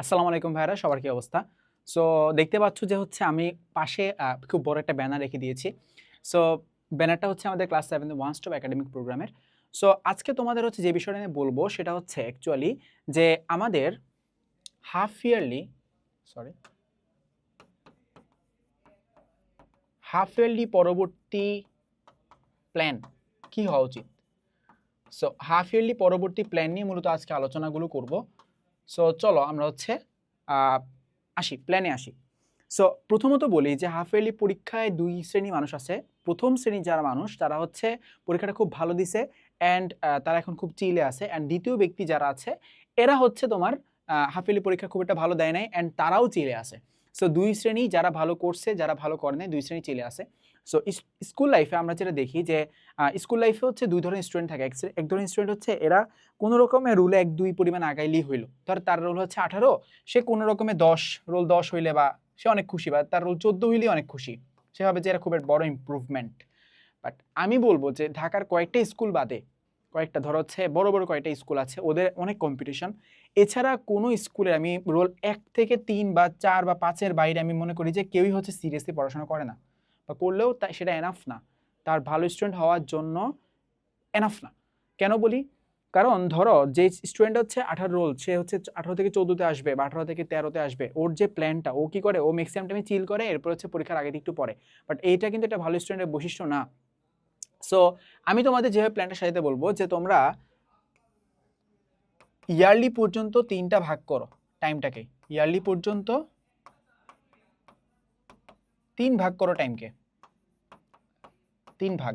আসসালামু আলাইকুম ভাইরা সবার কি অবস্থা? সো দেখতে পাচ্ছ যে হচ্ছে আমি পাশে খুব বড় একটা ব্যানার রেখে দিয়েছি। সো ব্যানারটা হচ্ছে আমাদের class seven one stop academic প্রোগ্রামের সো আজকে তোমাদের হচ্ছে যে বিষয়টা নিয়ে বলব সেটা হচ্ছে অ্যাকচুয়ালি যে আমাদের half yearly sorry half yearly পরবর্তী প্ল্যান কি হওয়া উচিত? সো হাফ ইয়ারলি পরবর্তী প্ল্যান নিয়ে মূলত আজকে আলোচনাগুলো করব। সো চলো আমরা হচ্ছে আসি প্ল্যানে আসি। সো প্রথমত বলি যে হাফ ইয়ারলি পরীক্ষায় দুই শ্রেণি মানুষ আছে। প্রথম শ্রেণির যারা মানুষ, তারা হচ্ছে পরীক্ষাটা খুব ভালো দিছে অ্যান্ড তারা এখন খুব চিলে আছে। অ্যান্ড দ্বিতীয় ব্যক্তি যারা আছে, এরা হচ্ছে তোমার হাফ ইয়ারলি পরীক্ষা খুব একটা ভালো দেয় নাই অ্যান্ড তারাও চিলে আছে। সো দুই শ্রেণি যারা ভালো করছে, যারা ভালো করে নাই, দুই শ্রেণি চিলে আছে। সো স্কুল লাইফে আমরা যেটা দেখি যে স্কুল লাইফে হচ্ছে দুই ধরনের স্টুডেন্ট থাকে। এক ধরনের স্টুডেন্ট হচ্ছে এরা কোনো রকমের রুলে এক দুই পরিমাণ আগাইলেই হইল। ধর তার রোল হচ্ছে আঠারো, সে কোনো রকমে দশ রোল দশ হইলে বা সে অনেক খুশি বা তার রোল চোদ্দ হইলেই অনেক খুশি। সে ভাবে যে এরা খুব একটা বড় ইম্প্রুভমেন্ট বাট আমি বলব যে ঢাকার কয়েকটা স্কুল বাদে, কয়েকটা ধর হচ্ছে বড় বড় কয়েকটা স্কুল আছে, ওদের অনেক কম্পিটিশন এছাড়া কোনো স্কুলে আমি রোল এক থেকে তিন বা চার বা পাঁচের বাইরে আমি মনে করি যে কেউই হচ্ছে সিরিয়াসলি পড়াশোনা করে না। বা করলেও তা, সেটা এনাফ না। তার ভালো স্টুডেন্ট হওয়ার জন্য এনাফ না। কেন বলি? কারণ ধরো, যে স্টুডেন্ট হচ্ছে আঠারো রোল সে হচ্ছে আঠারো থেকে চোদ্দোতে আসবে বা আঠারো থেকে তেরোতে আসবে। ওর যে প্ল্যানটা ও কি করে? ও ম্যাক্সিমাম টাইমে চিল করে, এরপর হচ্ছে পরীক্ষার আগে একটু পরে বাট এইটা কিন্তু একটা ভালো স্টুডেন্টের বৈশিষ্ট্য না। সো আমি তোমাদের যেভাবে প্ল্যানটা সাজাতে বলব যে তোমরা ইয়ারলি পর্যন্ত তিনটা ভাগ করো টাইমটাকে ইয়ারলি পর্যন্ত তিন ভাগ করো টাইমকে তিন ভাগ।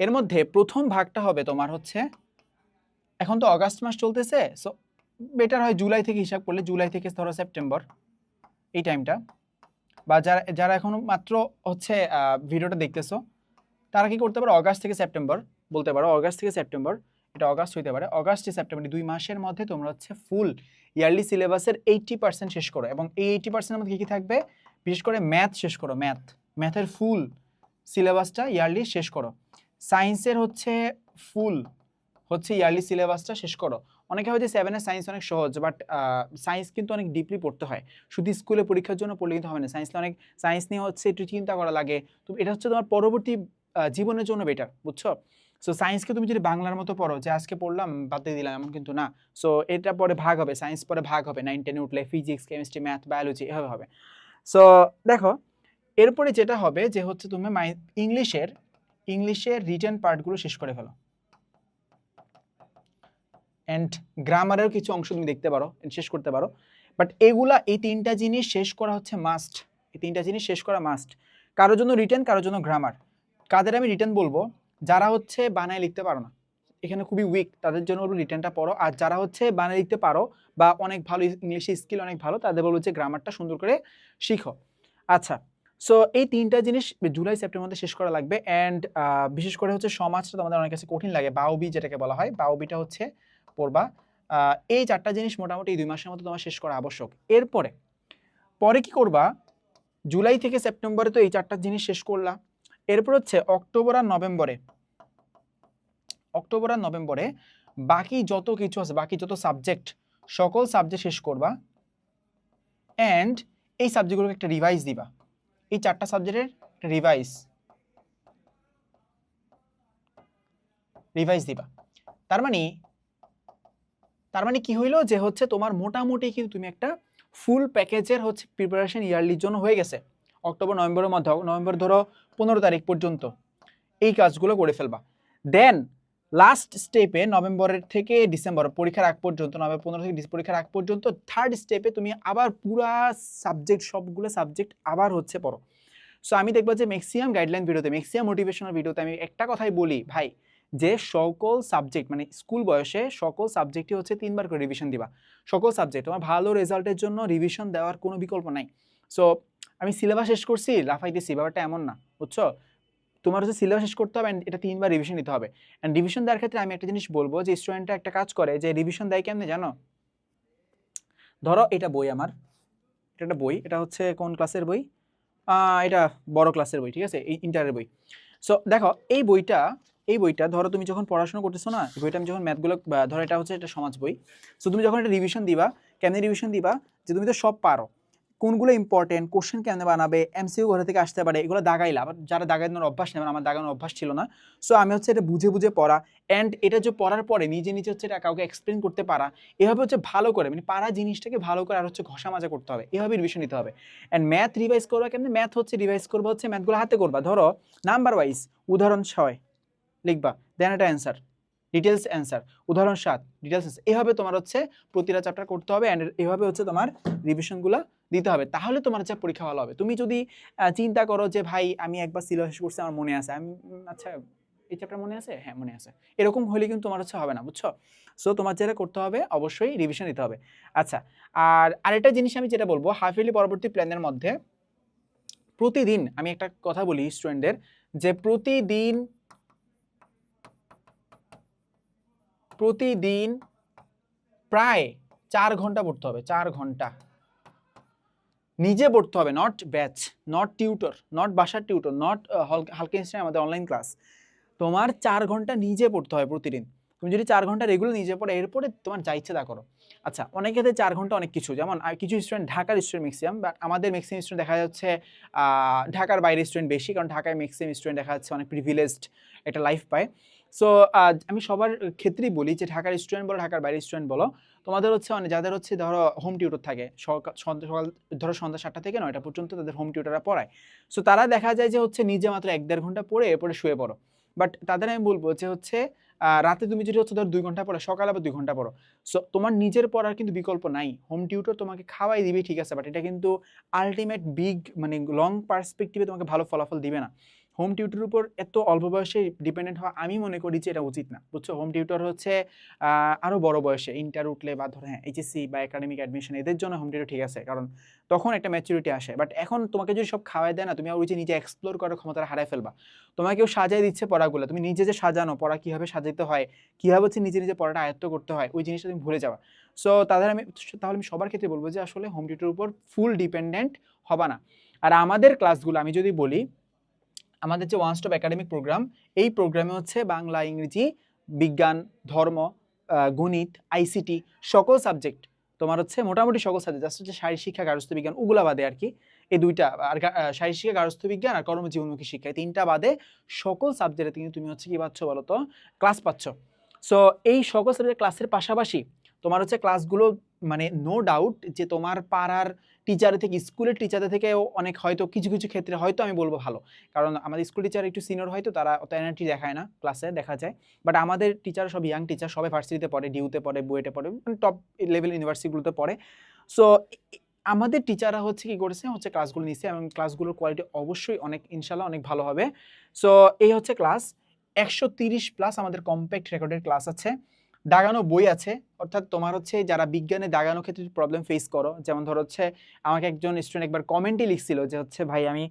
এর মধ্যে প্রথম ভাগটা হবে তোমার হচ্ছে, এখন তো অগাস্ট মাস চলতেছে সো বেটার হয় জুলাই থেকে হিসাব করলে জুলাই থেকে ধরো সেপ্টেম্বর এই টাইমটা বা যারা যারা এখনও মাত্র হচ্ছে ভিডিওটা দেখতেছো, তারা কি করতে পারো অগাস্ট থেকে সেপ্টেম্বর বলতে পারো অগাস্ট থেকে সেপ্টেম্বর এটা অগাস্ট হইতে পারে। অগাস্ট সেপ্টেম্বর দুই মাসের মধ্যে তোমরা হচ্ছে ফুল ইয়ারলি সিলেবাসের এইট্টি পার্সেন্ট শেষ করো এবং এই এইট্টি পার্সেন্টের মধ্যে কী কী থাকবে? বিশেষ করে ম্যাথ শেষ করো ম্যাথ ম্যাথের ফুল সিলেবাসটা ইয়ারলি শেষ করো। সায়েন্সের হচ্ছে ফুল, হচ্ছে ইয়ারলি সিলেবাসটা শেষ করো। অনেকে হয় যে সেভেনের সায়েন্স অনেক সহজ বাট সায়েন্স কিন্তু অনেক ডিপলি পড়তে হয়। শুধু স্কুলে পরীক্ষার জন্য পড়লে কিন্তু হবে না। সায়েন্স অনেক সায়েন্স নিয়ে হচ্ছে একটু চিন্তা করা লাগে। তো এটা হচ্ছে তোমার পরবর্তী জীবনের জন্য বেটার বুঝছ? সো সায়েন্সকে তুমি যদি বাংলার মতো পড়ো, যে আজকে পড়লাম, বাদ দিয়ে দিলাম, এমন কিন্তু না। সো এটা পরে ভাগ হবে সায়েন্স পরে ভাগ হবে। নাইন টেনে উঠলে ফিজিক্স কেমিস্ট্রি ম্যাথ বায়োলজি এভাবে হবে। সো দেখো এরপরে যেটা হবে যে হচ্ছে তুমি মাই, ইংলিশের ইংলিশের রিটেন পার্টগুলো শেষ করে ফেলো। অ্যান্ড গ্রামারের কিছু অংশ তুমি দেখতে পারো শেষ করতে পারো। বাট এগুলা এই তিনটা জিনিস শেষ করা হচ্ছে মাস্ট এই তিনটা জিনিস শেষ করা মাস্ট কারোর জন্য রিটেন কারোর জন্য গ্রামার কাদের আমি রিটেন বলব? যারা হচ্ছে বানায় লিখতে পারো না। এখানে খুবই উইক তাদের জন্য বলব রিটেনটা পড়ো। আর যারা হচ্ছে বানায় লিখতে পারো বা অনেক ভালো ইংলিশে স্কিল অনেক ভালো, তাদের বলব যে গ্রামারটা সুন্দর করে শিখো। আচ্ছা সো এই তিনটা জিনিস জুলাই সেপ্টেম্বর মধ্যে শেষ করা লাগবে অ্যান্ড বিশেষ করে হচ্ছে সমাজটা তোমাদের অনেক কাছে কঠিন লাগে, বাউবি যেটাকে বলা হয়, বাউবিটা হচ্ছে পড়বা। এই চারটা জিনিস মোটামুটি দুই মাসের মধ্যে তোমার শেষ করা আবশ্যক। এরপরে, পরে কি করবা? জুলাই থেকে সেপ্টেম্বরে তো এই চারটা জিনিস শেষ করলা। এরপর হচ্ছে অক্টোবর আর নভেম্বরে অক্টোবর আর নভেম্বরে বাকি যত কিছু আছে, বাকি যত সাবজেক্ট সকল সাবজেক্ট শেষ করবা। অ্যান্ড এই সাবজেক্টগুলোকে একটা রিভাইজ দিবা। এই চারটা সাবজেক্টের রিভাইস রিভাইস দিবা। তার মানে তার মানে কি হইল যে হচ্ছে তোমার মোটামুটি কিন্তু তুমি একটা ফুল প্যাকেজের হচ্ছে প্রিপারেশন ইয়ারলির জন্য হয়ে গেছে। অক্টোবর, নভেম্বরের মধ্যে নভেম্বর ধরো পনেরো তারিখ পর্যন্ত। এই কাজগুলো করে ফেলবা। দেন লাস্ট স্টেপে নভেম্বরের থেকে ডিসেম্বর পরীক্ষার আগ পর্যন্ত নভেম্বর পনেরো থেকে পরীক্ষার আগ পর্যন্ত থার্ড স্টেপে তুমি আবার পুরা সাবজেক্ট সবগুলো সাবজেক্ট আবার হচ্ছে পড়ো। সো আমি দেখব যে ম্যাক্সিমাম গাইডলাইন ভিডিওতে ম্যাক্সিমাম মোটিভেশনাল ভিডিওতে আমি একটা কথাই বলি, ভাই, যে সকল সাবজেক্ট মানে স্কুল বয়সে সকল সাবজেক্টই হচ্ছে তিনবার করে রিভিশন দিবা। সকল সাবজেক্ট তোমার ভালো রেজাল্টের জন্য রিভিশন দেওয়ার কোনো বিকল্প নাই। সো আমি সিলেবাস শেষ করছি, লাফাইতেছি, ব্যাপারটা এমন না, বুঝছ? তোমার হচ্ছে সিলেবাস শেষ করতে হবে and এটা তিনবার রিভিশন দিতে হবে। অ্যান্ড রিভিশন দেওয়ার ক্ষেত্রে আমি একটা জিনিস বলব যে স্টুডেন্টরা একটা কাজ করে যে রিভিশন দেয় কেমনে জানো? ধরো এটা বই আমার। এটা একটা বই, এটা হচ্ছে কোন ক্লাসের বই? এটা বড় ক্লাসের বই, ঠিক আছে? এই ইন্টারের বই। সো দেখো, এই বইটা এই বইটা ধরো তুমি যখন পড়াশোনা করতেছো না বইটা আমি যখন ম্যাথগুলো ধরো এটা হচ্ছে একটা সমাজ বই। সো তুমি যখন এটা রিভিশন দিবা, কেমনি রিভিশন দিবা? যে, তুমি তো সব পারো। কোনগুলো ইম্পর্টেন্ট কোশ্চেন কেমনে বানাবে এমসিউ ঘরে থেকে আসতে পারে, এগুলো দাগাইলা। আবার যারা দাগানোর অভ্যাস নেবেন আমার দাগানোর অভ্যাস ছিল না। সো আমি হচ্ছে এটা বুঝে বুঝে পড়া। অ্যান্ড এটা যে পড়ার পরে নিজে নিজে হচ্ছে এটা কাউকে এক্সপ্লেন করতে পারা, এভাবে হচ্ছে ভালো করে মানে পারা জিনিসটাকে ভালো করে আর হচ্ছে ঘষা মাজা করতে হবে। এভাবে রিভিশন নিতে হবে। অ্যান্ড ম্যাথ রিভাইজ করবা কেমনি? ম্যাথ হচ্ছে রিভাইজ করবা, হচ্ছে ম্যাথগুলো হাতে করবা। ধরো নাম্বার ওয়াইজ উদাহরণ ছয়, লিখবা দেন এটা অ্যান্সার ডিটেলস অ্যান্সার উদাহরণ সাত ডিটেলস এভাবে তোমার হচ্ছে প্রতিটা চ্যাপ্টার করতে হবে অ্যান্ড এভাবে হচ্ছে তোমার রিভিশনগুলো দিতে হবে। তাহলে তোমার হচ্ছে পরীক্ষা ভালো হবে। তুমি যদি চিন্তা করো যে, ভাই, আমি একবার সিলেবাস করছি, আমার মনে আছে। আমি আচ্ছা এই চ্যাপ্টার মনে আছে? হ্যাঁ মনে আছে। এরকম হলে কিন্তু তোমার হচ্ছে হবে না, বুঝছ? সো তোমার যেটা করতে হবে, অবশ্যই রিভিশন দিতে হবে। আচ্ছা আর আরেকটা জিনিস আমি যেটা বলব হাফ ইয়ারলি পরবর্তী প্ল্যানের মধ্যে প্রতিদিন আমি একটা কথা বলি স্টুডেন্টদের যে প্রতিদিন প্রতিদিন প্রায় চার ঘণ্টা পড়তে হবে, চার ঘণ্টা। নিজে পড়তে হবে not batch not tutor not বাসার টিউটর নট হালকা ইনস্টাগ্রাম আমাদের অনলাইন ক্লাস তোমার চার ঘণ্টা নিজে পড়তে হয় প্রতিদিন। তুমি যদি চার ঘণ্টা রেগুলার নিজে পড়ে, এরপরে তোমার যা ইচ্ছে তা করো। আচ্ছা অনেকেতে চার ঘণ্টা অনেক কিছু, যেমন কিছু স্টুডেন্ট ঢাকার স্টুডেন্ট ম্যাক্সিমাম বাট আমাদের ম্যাক্সিমাম স্টুডেন্ট দেখা যাচ্ছে ঢাকার বাইরের স্টুডেন্ট বেশি, কারণ ঢাকায় ম্যাক্সিমাম স্টুডেন্ট দেখা যাচ্ছে অনেক প্রিভিলেজড একটা লাইফ পায়। সো আমি সবার ক্ষেত্রেই বলি যে ঢাকার স্টুডেন্ট বলো, ঢাকার বাইরের স্টুডেন্ট বলো, তোমাদের হচ্ছে মানে যাদের হচ্ছে ধরো হোম টিউটর থাকে, সকাল ধরো সন্ধ্যা সাতটা থেকে নয়টা পর্যন্ত তাদের হোম টিউটাররা পড়ায়। সো তারা দেখা যায় যে হচ্ছে নিজে মাত্র এক দেড় ঘণ্টা পড়ে এরপরে শুয়ে পড়ো। বাট তাদের আমি বলব যে হচ্ছে রাতে তুমি যদি হচ্ছে ধর দুই ঘণ্টা পড়ো, সকালে আবার দুই ঘণ্টা পড়ো। সো তোমার নিজের পড়ার কিন্তু বিকল্প নাই। হোম টিউটর তোমাকে খাওয়াই দিবে, ঠিক আছে বাট এটা কিন্তু আলটিমেট বিগ মানে লং পার্সপেক্টিভে তোমাকে ভালো ফলাফল দিবে না। হোম টিউটরের উপর এত অল্প বয়সে ডিপেন্ডেন্ট হওয়া আমি মনে করি যে এটা উচিত না। বুঝছ? হোম টিউটর হচ্ছে আরও আরও বড় বয়সে ইন্টার উঠলে বা ধরো হ্যাঁ এইচএসসি বা একাডেমিক অ্যাডমিশন এদের জন্য হোম টিউটর ঠিক আছে। কারণ তখন একটা ম্যাচুরিটি আসে। বাট এখন তোমাকে যদি সব খাওয়াই দেয় না, তুমি আর ওই যে নিজে এক্সপ্লোর করার ক্ষমতা হারাই ফেলবা। তোমাকে কেউ সাজাই দিচ্ছে পড়াগুলো। তুমি নিজে যে সাজানো, পড়া কীভাবে সাজাতে হয়, কীভাবে হচ্ছে নিজে নিজে পড়াটা আয়ত্ত করতে হয়, ওই জিনিসটা তুমি ভুলে যাওয়া সো তাদের আমি, তাহলে আমি সবার ক্ষেত্রে বলব যে আসলে হোম টিউটরের উপর ফুল ডিপেন্ডেন্ট হবা না। আর আমাদের ক্লাসগুলো আমি যদি বলি আমাদের যে ওয়ান স্টপ একাডেমিক প্রোগ্রাম এই প্রোগ্রামে হচ্ছে বাংলা, ইংরেজি, বিজ্ঞান, ধর্ম গণিত আইসিটি সকল সাবজেক্ট তোমার হচ্ছে মোটামুটি সকল সাবজেক্ট জাস্ট হচ্ছে শারীর শিক্ষা, গার্হস্থ্য বিজ্ঞান, ওগুলা বাদে আর কি। এই দুইটা, আর শারীর শিক্ষা, গার্হস্থ্য বিজ্ঞান আর কর্মজীবনমুখী শিক্ষা, এই তিনটা বাদে সকল সাবজেক্টে কিন্তু তুমি হচ্ছে কি পাচ্ছ বলো তো ক্লাস পাচ্ছ। সো এই সকল সাবজেক্ট ক্লাসের পাশাপাশি তোমার হচ্ছে ক্লাসগুলো মানে নো ডাউট যে তোমার পাড়ার টিচার থেকে, স্কুলের টিচারদের থেকেও অনেক হয়তো কিছু কিছু ক্ষেত্রে হয়তো আমি বলব ভালো। কারণ আমাদের স্কুল টিচার একটু সিনিয়র হয়তো, তারা অত এনার্জি দেখায় না ক্লাসে দেখা যায়। বাট আমাদের টিচার সব ইয়াং টিচার সবাই ভার্সিটিতে পড়ে ডিউতে পড়ে বুয়েটে পড়ে মানে টপ লেভেল ইউনিভার্সিটিগুলোতে পড়ে। সো আমাদের টিচাররা হচ্ছে কি করেছে, হচ্ছে ক্লাসগুলো নিচ্ছে এবং ক্লাসগুলোর কোয়ালিটি অবশ্যই অনেক ইনশাল্লাহ অনেক ভালো হবে। সো এই হচ্ছে ক্লাস একশো প্লাস আমাদের কম্প্যাক্ট রেকর্ডের ক্লাস আছে। দাগানো বই আছে, অর্থাৎ তোমার হচ্ছে যারা বিজ্ঞানে দাগানো ক্ষেত্রে প্রবলেম ফেস করো, যেমন ধর হচ্ছে আমাকে একজন স্টুডেন্ট একবার কমেন্টই লিখছিল যে হচ্ছে, ভাই, আমি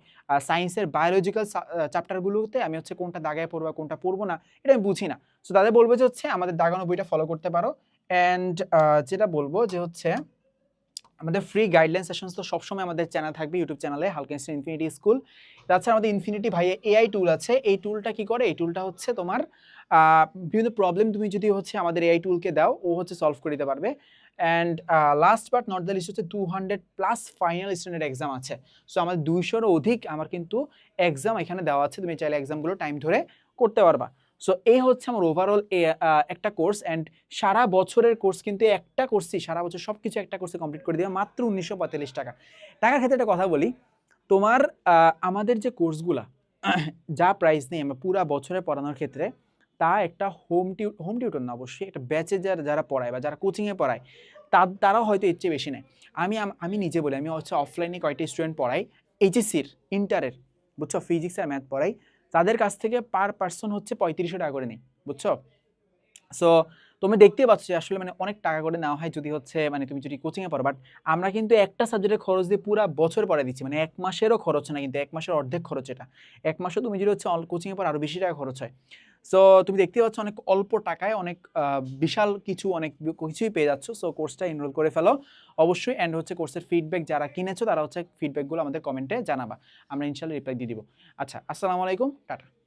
সায়েন্সের বায়োলজিক্যাল চ্যাপ্টারগুলোতে আমি হচ্ছে কোনটা দাগায় পড়ব কোনটা পড়ব না, এটা আমি বুঝি না। সো তাদের বলব যে হচ্ছে, আমাদের দাগানো বইটা ফলো করতে পারো। অ্যান্ড যেটা বলব যে হচ্ছে আমাদের ফ্রি গাইডলাইন সেশনস তো সবসময় আমাদের চ্যানেল থাকবে ইউটিউব চ্যানেলে হালকেনস্টাইন ইনফিনিটি স্কুল তাছাড়া আমাদের ইনফিনিটি ভাইয়ে এআই টুল আছে। এই টুলটা কি করে? এই টুলটা হচ্ছে তোমার বিভিন্ন প্রবলেম তুমি যদি হচ্ছে আমাদের এআই টুলকে দাও, ও হচ্ছে সলভ করে দিতে পারবে। And last but not the least হচ্ছে two hundred plus final standard exam আছে। সো আমাদের দুইশোরও অধিক আমার কিন্তু এক্সাম এখানে দেওয়া আছে। তুমি চাইলে এক্সামগুলো টাইম ধরে করতে পারবা। সো এই হচ্ছে আমার ওভারঅল একটা কোর্স অ্যান্ড সারা বছরের কোর্স কিন্তু একটা কোর্সই সারা বছর সব কিছু একটা কোর্সে কমপ্লিট করে দেওয়া মাত্র উনিশশো পঁয়তাল্লিশ টাকা। টাকার ক্ষেত্রে একটা কথা বলি, তোমার আমাদের যে কোর্সগুলা যা প্রাইস নেই, আমরা পুরা বছরে পড়ানোর ক্ষেত্রে, তা একটা হোম টিউ হোম টিউটর না অবশ্যই, একটা ব্যাচে যারা যারা পড়ায় বা যারা কোচিংয়ে পড়ায় তা তারাও হয়তো এর চেয়ে বেশি নেয়। আমি আমি নিজে বলি, আমি হচ্ছে অফলাইনে কয়টা স্টুডেন্ট পড়াই এইচএসসির ইন্টারের বুঝছ? ফিজিক্স আর ম্যাথ পড়াই। তাদের কাছ থেকে পার পার্সন হচ্ছে পঁয়ত্রিশশো টাকা করে নেই বুঝছ? সো তুমি দেখতেই পাচ্ছ আসলে মানে অনেক টাকা করে নেওয়া হয় যদি হচ্ছে মানে তুমি যদি কোচিংয়ে পড়ো বাট আমরা কিন্তু একটা সাবজেক্টের খরচ দিয়ে পুরো বছর পড়ে দিচ্ছি। মানে এক মাসেরও খরচ না কিন্তু, এক মাসের অর্ধেক খরচ এটা। এক মাসও তুমি যদি হচ্ছে কোচিংয়ে পর আরও বেশি টাকা খরচ হয়। সো তুমি দেখতে পাচ্ছ অনেক অল্প টাকায় অনেক বিশাল কিছু অনেক কিছুই পেয়ে যাচ্ছ। সো কোর্সটা এনরোল করে ফেলো। অবশ্যই অ্যান্ড হচ্ছে কোর্সের ফিডব্যাক যারা কিনেছো, তারা হচ্ছে ফিডব্যাকগুলো আমাদের কমেন্টে জানাবা। আমরা ইনশাল্লাহ রিপ্লাই দিয়ে দিব। আচ্ছা আসসালামু আলাইকুম, টাটা।